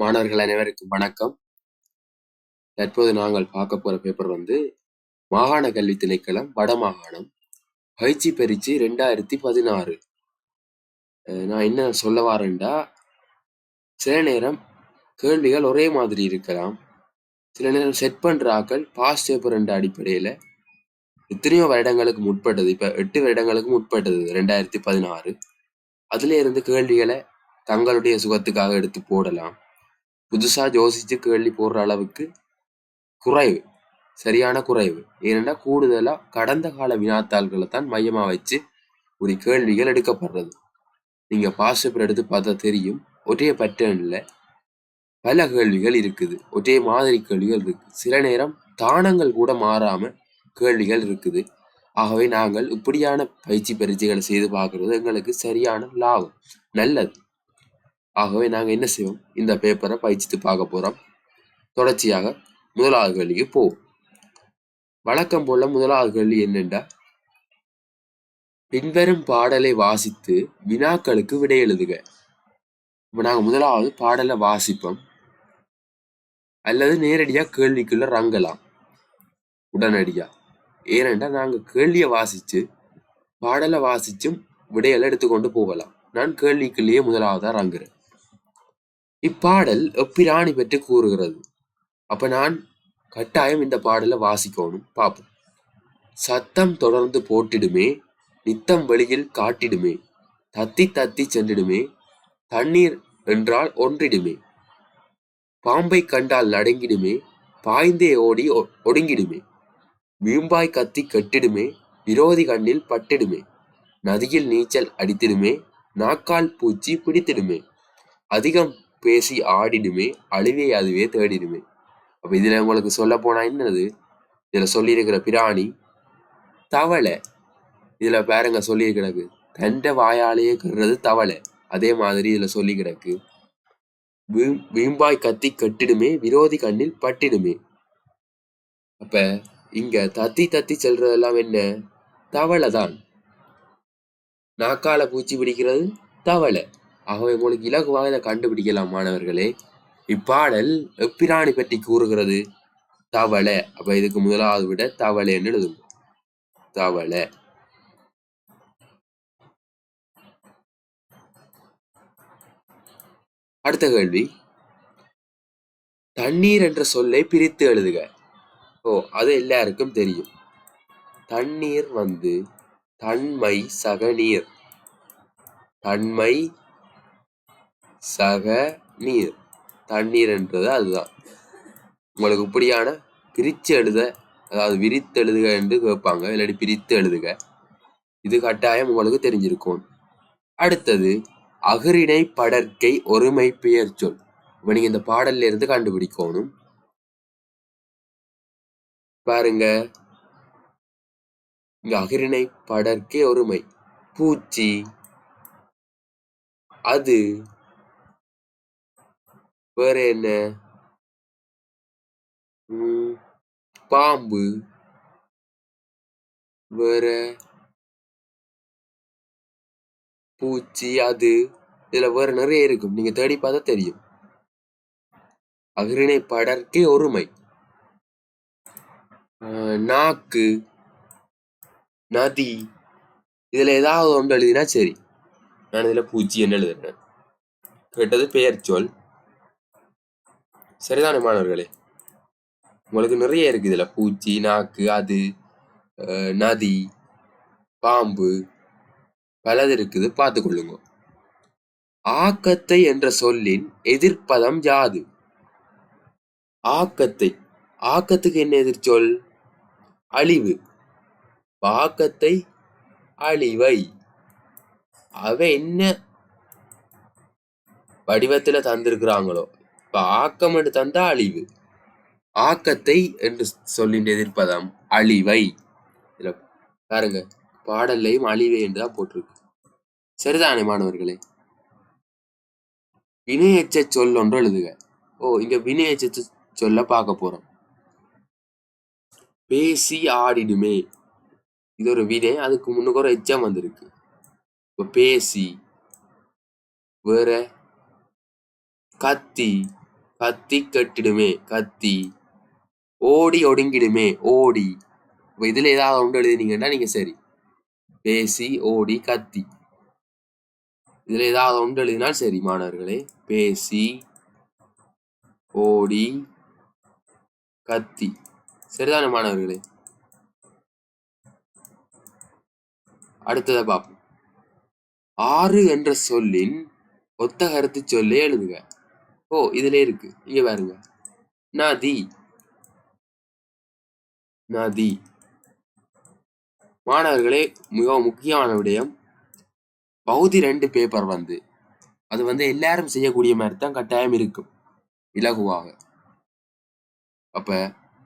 மாணவர்கள் அனைவருக்கும் வணக்கம். தற்போது நாங்கள் பார்க்க போற பேப்பர் வந்து மாகாண கல்வி திணைக்களம் வட மாகாணம் பயிற்சி பரீட்சை ரெண்டாயிரத்தி பதினாறு. நான் என்ன சொல்ல வரேன்டா சில நேரம் கேள்விகள் ஒரே மாதிரி இருக்கலாம். சில நேரம் செட் பண்ற ஆக்கள் பாஸ் பேப்பர் என்ற அடிப்படையில எத்தனையோ வருடங்களுக்கு முற்பட்டது. இப்ப எட்டு வருடங்களுக்கு முற்பட்டது ரெண்டாயிரத்தி பதினாறு. அதுல இருந்து கேள்விகளை தங்களுடைய சுகத்துக்காக எடுத்து போடலாம். புதுசாக யோசித்து கேள்வி போடுற அளவுக்கு குறைவு சரியான குறைவு. ஏனென்னா கூடுதலாக கடந்த கால வினாத்தாள்களை தான் மையமா வச்சு ஒரு கேள்விகள் எடுக்கப்படுறது. நீங்கள் பாஸ் பேப்பர் எடுத்து பார்த்தா தெரியும். ஒரே பட்டனில் பல கேள்விகள் இருக்குது. ஒரே மாதிரி கேள்விகள் இருக்குது சில நேரம் தானங்கள் கூட மாறாமல் கேள்விகள் இருக்குது. ஆகவே நாங்கள் இப்படியான பயிற்சி பரீட்சைகளை செய்து பார்க்குறது எங்களுக்கு சரியான லாபம் நல்லது. ஆகவே நாங்க என்ன செய்வோம்? இந்த பேப்பரை பயிற்சித்து பார்க்க போறோம். தொடர்ச்சியாக முதலாவது கேள்விக்கு போவோம் வழக்கம் போல முதலாவது கேள்வி என்னென்றா? பின்வரும் பாடலை வாசித்து வினாக்களுக்கு விடை எழுதுக. இப்போ நாங்க முதலாவது பாடலை வாசிப்போம். அல்லது நேரடியாக கேள்விக்குள்ள ரங்கலாம் உடனடியா. ஏனென்றா நாங்க கேள்வியை வாசிச்சு பாடலை வாசிச்சும் விடையெல்லாம் எடுத்துக்கொண்டு போகலாம். நான் கேள்விக்குள்ளேயே முதலாவதாக ரங்குறேன் இப்பாடல் எப்பிராணி பற்றி கூறுகிறது? அப்ப நான் கட்டாயம் இந்த பாடலை வாசிக்கணும். பார்ப்போம் சத்தம் தொடர்ந்து போட்டிடுமே நித்தம் வெளியில் காட்டிடுமே தத்தி தத்தி சென்றிடுமே தண்ணீர் என்றால் ஒன்றிடுமே பாம்பை கண்டால் நடுங்கிடுமே பாய்ந்தே ஓடி ஒ- ஒடுங்கிடுமே வீம்பாய் கத்தி கட்டிடுமே விரோதி கண்ணில் பட்டிடுமே நதியில் நீச்சல் அடித்திடுமே நாக்கால் பூச்சி பிடித்திடுமே அதிகம் பேசி ஆடிடுமே அழுவே அதுவே தேடிடுமே. அப்போ இதில் உங்களுக்கு சொல்ல போனால் என்னது? இதில் சொல்லியிருக்கிற பிராணி தவளை. இதில் பாருங்க சொல்லி கிடக்கு. தண்ட வாயாலேயே கருறது தவளை. அதே மாதிரி இதில் சொல்லி கிடக்கு. வீம்- வீம்பாய் கத்தி கட்டிடுமே விரோதி கண்ணில் பட்டிடுமே. அப்போ இங்கே தத்தி தத்தி செல்றதெல்லாம் என்ன? தவளை தான் நாக்கால பூச்சி பிடிக்கிறது தவளை. ஆகவே உங்களுக்கு இலகுவாக இதை கண்டுபிடிக்கலாம் மாணவர்களே. இப்பாடல் எப்பிராணி பற்றி கூறுகிறது? தவளை. அப்ப இதுக்கு முதலாவது விட தவளைன்னு எழுதும் தவளை. அடுத்த கேள்வி. தண்ணீர் என்ற சொல்லை பிரித்து எழுதுக. ஓ அது எல்லாருக்கும் தெரியும். தண்ணீர் வந்து தன்மை சகநீர் தன்மை சக நீர். தண்ணீர் என்றது அதுதான். உங்களுக்கு இப்படியான பிரித்து எழுத அதாவது விரித்து எழுதுக என்று கேட்பாங்க. இல்லாட்டி பிரித்து எழுதுக. இது கட்டாயம் உங்களுக்கு தெரிஞ்சிருக்கும். அடுத்தது அகரிணை படற்கை ஒருமை பெயர் சொல். இப்ப நீங்க இந்த பாடல்ல இருந்து கண்டுபிடிக்கணும். பாருங்க. இங்க அகரிணை படற்கை ஒருமை. பூச்சி. அது வேற என்ன? உம், பாம்பு. வேற? பூச்சி அது. இதுல வேற நிறைய இருக்கும். நீங்க தேடி பார்த்தா தெரியும். அகரிணை படர்க்கே ஒருமை. ஆஹ் நாக்கு. நதி. இதுல ஏதாவது ஒன்று எழுதினா சரி. நான் இதுல பூச்சி என்ன எழுதுறேன்? கேட்டது பெயர் சொல். சரிதானே மாணவர்களே உங்களுக்கு நிறைய இருக்கு இதில். பூச்சி நாக்கு அது நதி பாம்பு பலது இருக்குது. பார்த்துக்கொள்ளுங்க ஆக்கத்தை என்ற சொல்லின் எதிர்ப்பதம் யாது? ஆக்கத்தை. ஆக்கத்துக்கு என்ன எதிர்ச்சொல்? அழிவு. ஆக்கத்தை அழிவை. அவ என்ன வடிவத்தில் தந்திருக்கிறாங்களோ இப்ப ஆக்கம் என்று தந்தா அழிவு. ஆக்கத்தை என்று சொல்லின் எதிர்ப்பதம் அழிவை. இதுல பாருங்க பாடல்லையும் அழிவை என்றுதான் போட்டிருக்கு. சரிதானே மாணவர்களே? வினையச்ச சொல் ஒன்று எழுதுக. ஓ இங்க வினையச்ச சொல்ல பார்க்க போறோம். பேசி ஆடிடுமே. இது ஒரு வினை அதுக்கு முன்னுக்கு ஒரு எச்சம் வந்திருக்கு. இப்ப பேசி வேற கத்தி கத்தி கட்டிடுமே கத்தி. ஓடி ஒடுங்கிடுமே ஓடி. இப்போ இதில் ஏதாவது ஒன்று எழுதினீங்கன்னா நீங்கள் சரி. பேசி ஓடி கத்தி. இதில் ஏதாவது ஒன்று எழுதினால் சரி மாணவர்களே. பேசி ஓடி கத்தி. சரிதானே மாணவர்களே? அடுத்ததை பார்ப்போம். ஆறு என்ற சொல்லின் ஒத்த கருத்து சொல்லே எழுதுக. ஓ இதுல இருக்கு. இங்க பாருங்க. நதி நதி மாணவர்களே மிகவும் முக்கியமான விடயம். பகுதி ரெண்டு பேப்பர் வந்து அது வந்து எல்லாரும் செய்யக்கூடிய மாதிரி தான் கட்டாயம் இருக்கும் இலகுவாக. அப்ப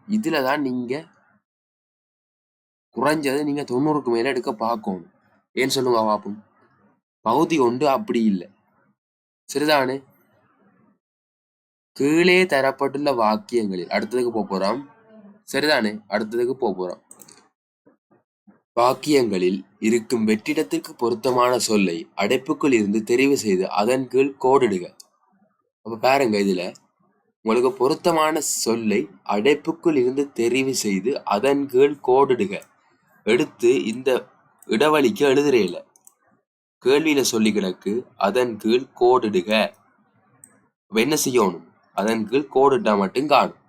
இதுல தான் நீங்க குறைஞ்சது நீங்க தொண்ணூறுக்கு மேல எடுக்க பார்க்கணும். ஏன் சொல்லுங்க பாப்போம். பகுதி ஒன்று அப்படி இல்லை. சரிதானே? கீழே தரப்பட்டுள்ள வாக்கியங்களில் அடுத்ததுக்கு போக போறோம். சரிதானே? அடுத்ததுக்கு போக போறோம். வாக்கியங்களில் இருக்கும் வெற்றிடத்திற்கு பொருத்தமான சொல்லை அடைப்புக்குள் இருந்து தெரிவு செய்து அதன் கீழ் கோடிடுக. அப்ப பாருங்க இதுல. உங்களுக்கு பொருத்தமான சொல்லை அடைப்புக்குள் இருந்து தெரிவு செய்து அதன் கீழ் கோடிடுக. எடுத்து இந்த இடவழிக்கு எழுதுறேல. கேள்வியில சொல்லி கிடக்கு அதன் கீழ் கோடிடுக. என்ன செய்யணும்? அதன் கீழ் கோடிட்டா மட்டும் காணும்.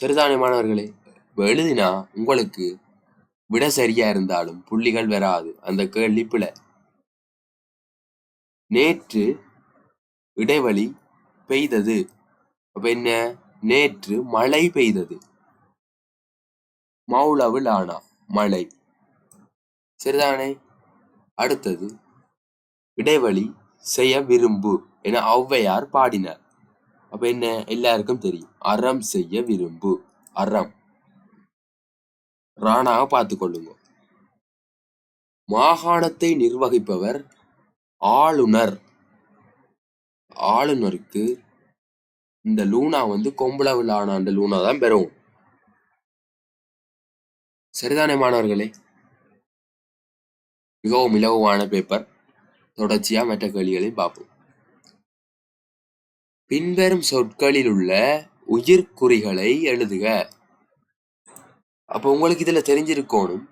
சரிதானே மாணவர்களே? இப்போ எழுதினா உங்களுக்கு விட சரியா இருந்தாலும் புள்ளிகள் வராது. அந்த கேள்வி பிழை நேற்று இடைவெளி பெய்தது. அப்ப என்ன? நேற்று மழை பெய்தது. மௌலவில் ஆனா மழை. சரிதானே? அடுத்தது இடைவெளி செய்ய விரும்பு என ஔவையார் பாடினார். அப்ப என்ன? எல்லாருக்கும் தெரியும். அறம் செய்ய விரும்பு. அறம். ராணாவை பார்த்து கொள்ளுங்க. மாகாணத்தை நிர்வகிப்பவர் ஆளுநர். ஆளுநருக்கு இந்த லூனா வந்து கொம்பளவில் ஆன அந்த லூனா தான் பெறும். சரிதானே மாணவர்களே? மிகவும் இலகுவான பேப்பர் தொடர்ச்சியா மற்ற கேள்விகளையும் பார்ப்போம். பின்வரும் சொற்களில் உள்ள உயிர்க்குறிகளை எழுதுக. அப்போ உங்களுக்கு இதுல தெரிஞ்சிருக்கணும்.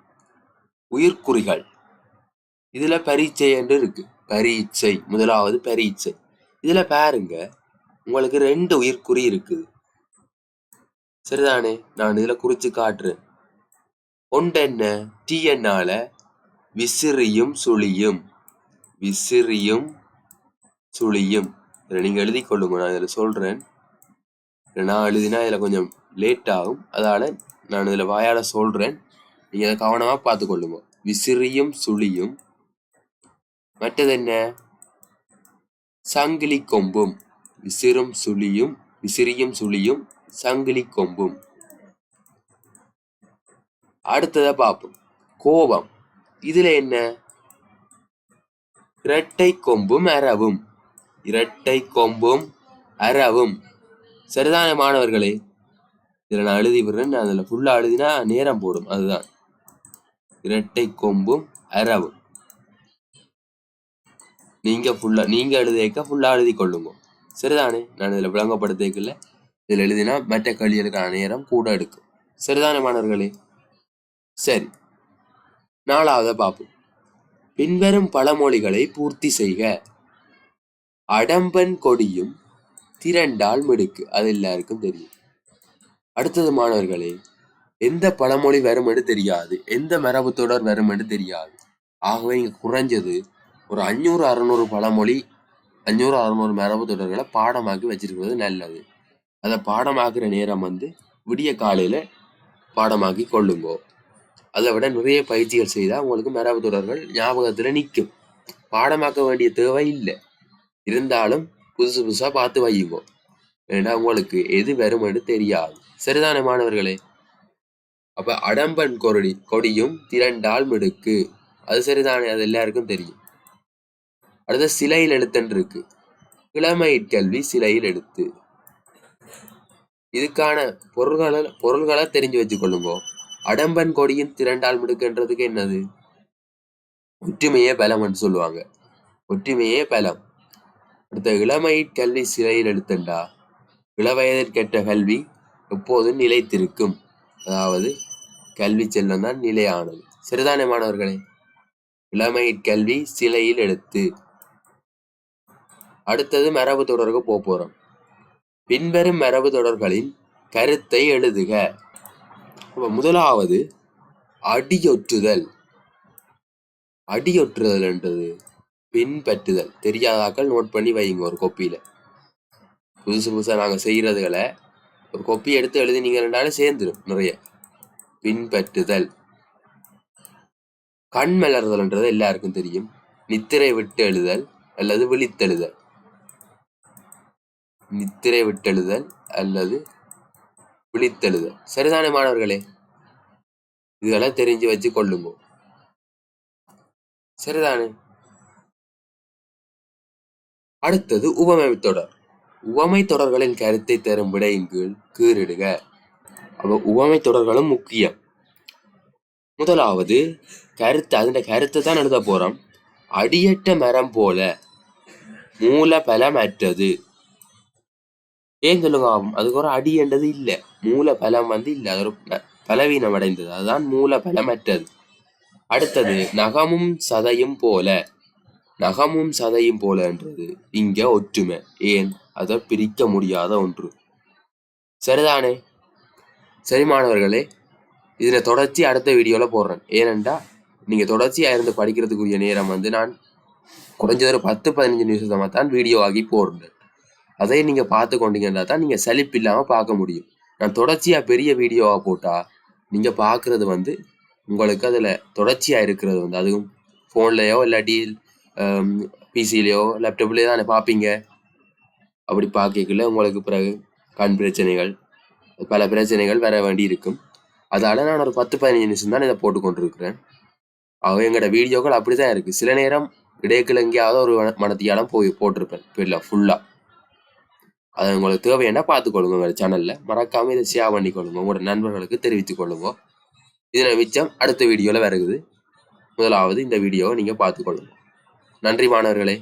உயிர்க்குறிகள். இதுல பரீட்சை என்று இருக்கு. பரீட்சை முதலாவது பரீட்சை. இதுல பாருங்க. உங்களுக்கு ரெண்டு உயிர்க்குறி இருக்குது. சரிதானே? நான் இதில் குறித்து காட்டுறேன். ஒன்று என்ன டீ என்னால? விசிறியும் சுழியும். விசிறியும் சுழியும். இதை நீங்கள் எழுதி கொள்ளுங்க நான் இதில் சொல்றேன். நான் எழுதினா இதில் கொஞ்சம் லேட் ஆகும். அதால நான் இதில் வாயால சொல்றேன். நீங்கள் அதை கவனமாக பார்த்து கொள்ளுங்க விசிறியும் சுழியும். மற்றது என்ன? சங்கிலி கொம்பும். விசிறும் சுழியும். விசிறியும் சுழியும். சங்கிலி கொம்பும். அடுத்ததை பார்ப்போம். கோபம். இதுல என்ன? இரட்டை கொம்பும் அரவும். இரட்டை கொம்பும் அறவும். சரிதான மாணவர்களே? இதில் நான் எழுதி விடுறேன். அதில் ஃபுல்லாக எழுதினா நேரம் போடும். அதுதான். இரட்டை கொம்பும் அறவும். நீங்க ஃபுல்லா நீங்க எழுதியக்க ஃபுல்லா எழுதி கொள்ளுங்க. சரிதானே? நான் இதில் விளங்கப்படுத்திக்கல இதில் எழுதினா மற்ற கல்விகளுக்கான நேரம் கூட எடுக்கும். சரிதானே மாணவர்களே? சரி. நாலாவதை பார்ப்போம். பின்வரும் பழமொழிகளை பூர்த்தி செய்க. அடம்பன் கொடியும் திரண்டால் மிடுக்கு. அது எல்லாருக்கும் தெரியும். அடுத்தது மாணவர்களே எந்த பழமொழி வருமென்று தெரியாது. எந்த மரபு தொடர் வரும் என்று தெரியாது. ஆகவே இங்க குறைஞ்சது ஒரு அஞ்சூறு அறுநூறு பழமொழி அஞ்சூறு அறுநூறு மரபு தொடர்களை பாடமாக்கி வச்சிருக்கிறது நல்லது. அதை பாடமாக்குற நேரம் வந்து விடிய காலையில பாடமாக்கி கொள்ளுங்கோ. அதை விட நிறைய பயிற்சிகள் செய்தால் உங்களுக்கு மரபு தொடர்கள் ஞாபகத்தில் நிற்கும். பாடமாக்க வேண்டிய தேவை இல்லை. இருந்தாலும் புதுசு புதுசா பார்த்து வையுங்கோ. ஏன்னா உங்களுக்கு எது வருமென்று தெரியாது. சரிதானே மாணவர்களே? அப்ப அடம்பன் கொடி கொடியும் திரண்டால் மிடுக்கு. அது சரிதானே? அது எல்லாருக்கும் தெரியும். அடுத்து சிலையில் எழுத்துன்னு இருக்கு. கிழமை கல்வி சிலையில் எழுத்து. இதுக்கான பொருள்களை பொருள்களை தெரிஞ்சு வச்சுக்கொள்ளுங்கோ. அடம்பன் கொடியின் திரண்டால் மிடுக்குன்றதுக்கு என்னது? ஒற்றுமையே பலம்னு சொல்லுவாங்க. ஒற்றுமையே பலம். அடுத்த இளமை கல்வி சிலையில் எடுத்தண்டா? இளவயதிற்கேற்ற கல்வி எப்போதும் நிலைத்திருக்கும். அதாவது கல்வி செல்வம் தான் நிலையானது. சரிதானே மாணவர்களே? இளமை கல்வி சிலையில் எடுத்து. அடுத்தது மரபு தொடருக்கு போக போறோம். பின்வரும் மரபு தொடர்களின் கருத்தை எழுதுக. முதலாவது அடியொற்றுதல். அடியொற்றுதல் என்றது. பின்பற்றுதல். தெரியாதாக்கள் நோட் பண்ணி வைங்க ஒரு கொப்பியில புதுசு புதுசா நாங்க செய்யறதுகளை ஒரு கொப்பி எடுத்து எழுதினீங்கன்னாலே சேர்ந்துடும் நிறைய. பின்பற்றுதல். கண் மலர்தல்ன்றது எல்லாருக்கும் தெரியும். நித்திரை விட்டு எழுதல் அல்லது விழித்தெழுதல். நித்திரை விட்டெழுதல் அல்லது விழித்தெழுதல். சரிதானே மாணவர்களே? இதெல்லாம் தெரிஞ்சு வச்சு கொள்ளுங்க சரிதானே? அடுத்தது உவமை தொடர். உவமை தொடர்களின் கருத்தை தரும் விடையின் கீழ் கீறிடுக. அப்போ உவமை தொடர்களும் முக்கியம். முதலாவது கருத்து அதன் கருத்தை தான் எழுத போறோம். அடியற்ற மரம் போல மூல பலமற்றது ஏன் சொல்லுங்க? ஆகும் அதுக்கு ஒரு அடி என்றது இல்லை. மூல பலம் வந்து இல்லை. அது ஒரு ப- பலவீனம் அடைந்தது அதுதான் மூல பலமற்றது அடுத்தது நகமும் சதையும் போல நகமும் சதையும் போல என்றது இங்க ஒற்றுமை. ஏன்? அதை பிரிக்க முடியாத ஒன்று. சரிதானே? சரி மாணவர்களே இதில் தொடர்ச்சி அடுத்த வீடியோவில் போடுறேன். ஏனென்றா நீங்கள் தொடர்ச்சியாக இருந்து படிக்கிறதுக்குரிய நேரம் வந்து நான் குறைஞ்சது ஒரு பத்து பதினஞ்சு நிமிஷமா தான் வீடியோ ஆகி போடுறேன். அதை நீங்கள் பார்த்து கொண்டீங்கன்னா தான் நீங்கள் சலிப்பு இல்லாமல் பார்க்க முடியும். நான் தொடர்ச்சியாக பெரிய வீடியோவாக போட்டால் நீங்கள் பார்க்குறது வந்து உங்களுக்கு அதில் தொடர்ச்சியாக இருக்கிறது வந்து அதுவும் ஃபோன்லேயோ இல்லாட்டி பிசிலேயோ லேப்டாப்லேயோ தானே பார்ப்பீங்க? அப்படி பார்க்கக்குள்ள உங்களுக்கு பிறகு கண் பிரச்சனைகள் பல பிரச்சனைகள் வர வேண்டி இருக்கும். அதால நான் ஒரு பத்து பதினஞ்சு நிமிஷம் தான் இதை போட்டு கொண்டிருக்கிறேன். அவ எங்களோட வீடியோக்கள் அப்படிதான் இருக்கு. சில நேரம் இடையக்கில் எங்கேயாவது ஒரு மன- மனத்தியாலம் போய் போட்டிருப்பேன். இல்லை ஃபுல்லாக அது உங்களுக்கு தேவையான பார்த்துக்கொள்ளுங்க உங்கள் சேனலில் மறக்காமல் இதை ஷேர் பண்ணிக்கொள்ளுங்க. உங்களோட நண்பர்களுக்கு தெரிவித்துக் கொள்ளுங்க. இதில் மிச்சம் அடுத்த வீடியோவில் வருகுது முதலாவது இந்த வீடியோவை நீங்கள் பார்த்துக்கொள்ளுங்க. நன்றி மாணவர்களே